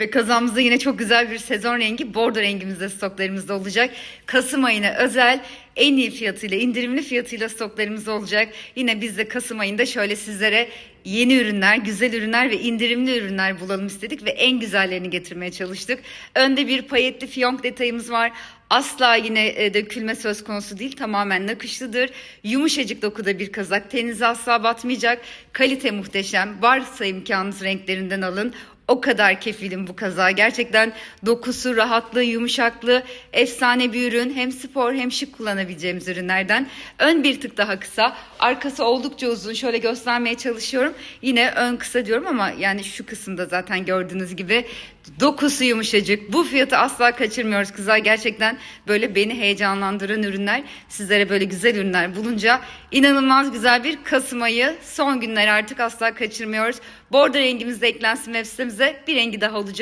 Ve kazamızda yine çok güzel bir sezon rengi bordo rengimizde stoklarımızda olacak. Kasım ayına özel en iyi fiyatıyla indirimli fiyatıyla stoklarımız olacak. Yine biz de Kasım ayında şöyle sizlere yeni ürünler, güzel ürünler ve indirimli ürünler bulalım istedik ve en güzellerini getirmeye çalıştık. Önde bir payetli fiyonk detayımız var. Asla yine e, dökülme söz konusu değil. Tamamen nakışlıdır. Yumuşacık dokuda bir kazak. Teninize asla batmayacak. Kalite muhteşem. Varsa imkanınız renklerinden alın. O kadar kefilim bu kaza. Gerçekten dokusu, rahatlığı, yumuşaklığı efsane bir ürün. Hem spor hem şık kullanabileceğimiz ürünlerden. Ön bir tık daha kısa. Arkası oldukça uzun. Şöyle göstermeye çalışıyorum. Yine ön kısa diyorum ama yani şu kısımda zaten gördüğünüz gibi dokusu yumuşacık. Bu fiyatı asla kaçırmıyoruz kızlar. Gerçekten böyle beni heyecanlandıran ürünler. Sizlere böyle güzel ürünler bulunca inanılmaz güzel bir Kasım ayı. Son günler artık asla kaçırmıyoruz. Bordo rengimiz de eklensin web sitemize. Bir rengi daha olacak.